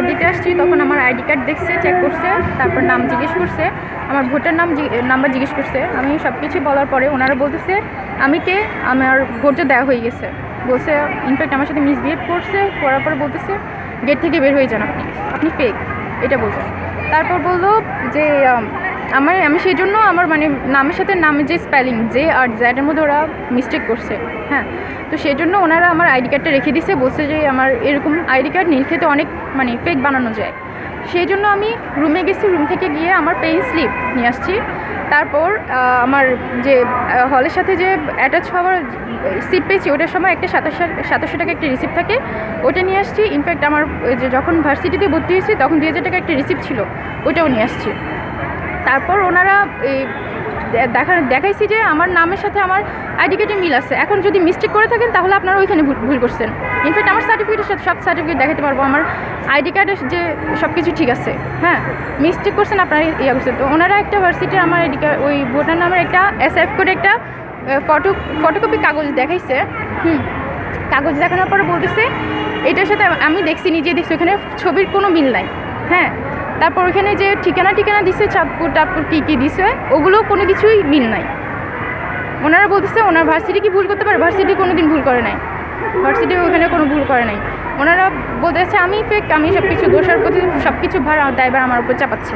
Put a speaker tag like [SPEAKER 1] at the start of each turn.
[SPEAKER 1] Vote দিতে আসছি, তখন আমার আইডি কার্ড দেখছে চেক করছে, তারপর নাম জিজ্ঞেস করছে, আমার ভোটার নাম নাম্বার জিজ্ঞেস করছে। আমি সব কিছু বলার পরে ওনারা বলতেছে, আমি কে? আমার ভোটটা দেওয়া হয়ে গেছে। বলছে ইনফ্যাক্ট আমার সাথে মিসবিহেভ করছে। করার পর বলতেছে গেট থেকে বের হয়ে যান আপনি। আপনি ফেক এটা বলছে। তারপর বলল যে আমার, আমি সেই জন্য আমার মানে নামের সাথে নামের যে স্পেলিং যে আর জ্যাডের মধ্যে ওরা মিস্টেক করছে হ্যাঁ? তো সেই জন্য ওনারা আমার আইডি কার্ডটা রেখে দিছে বলছে যে আমার এরকম আইডি কার্ড নীল খেতে অনেক মানে ফেক বানানো যায়। সেই জন্য আমি রুমে গেছি রুম থেকে গিয়ে আমার পেইন স্লিপ নিয়ে আসছি। তারপর আমার যে হলের সাথে যে অ্যাটাচ হওয়ার সিট পেয়েছি, ওটার সময় একটা সাতাশশো সাতাশশো টাকা একটা রিসিপ্ট থাকে। ওটা নিয়ে আসছি ইনফ্যাক্ট আমার যে যখন ভার্সিটিতে ভর্তি হয়েছি, তখন দুই হাজার টাকা একটা রিসিপ্ট ছিল, ওটাও নিয়ে আসছি। তারপর ওনারা এই, দেখা, দেখাইছি যে আমার নামের সাথে আমার আইডি কার্ডে মিল আছে। এখন যদি মিস্টেক করে থাকেন, তাহলে আপনারা ওইখানে ভুল ভুল করছেন। ইনফ্যাক্ট আমার সার্টিফিকেটের সাথে সব সার্টিফিকেট দেখাতে পারব। আমার আইডি কার্ডের যে সব কিছু ঠিক আছে। হ্যাঁ মিস্টেক করছেন, আপনারা ইয়ে করছেন। তো ওনারা একটা ভার্সিটির আমার আইডি কার্ড ওই ভোটার নামের একটা এস এফ করে একটা ফটো ফটোকপি কাগজ দেখাইছে। হুম, কাগজ দেখানোর পরে বলতেছে, এটার সাথে আমি দেখছি নিজে দেখছি ওখানে ছবির কোনো মিল নাই। হ্যাঁ তারপর ওখানে যে ঠিকানা ঠিকানা দিছে, চাঁদপুর টাপুর কী কী দিছে ওগুলো কোনো কিছুই মিল নাই। ওনারা বলতেছে ওনার ভার্সিটি কি ভুল করতে পারে? ভার্সিটি কোনো দিন ভুল করে নাই। ভার্সিটি ওখানে কোনো ভুল করে নাই। ওনারা বলতেছে, আমি ফেক আমি সব কিছু দোষার প্রতি সব কিছু ভার ড্রাইভার আমার উপর চাপাচ্ছে।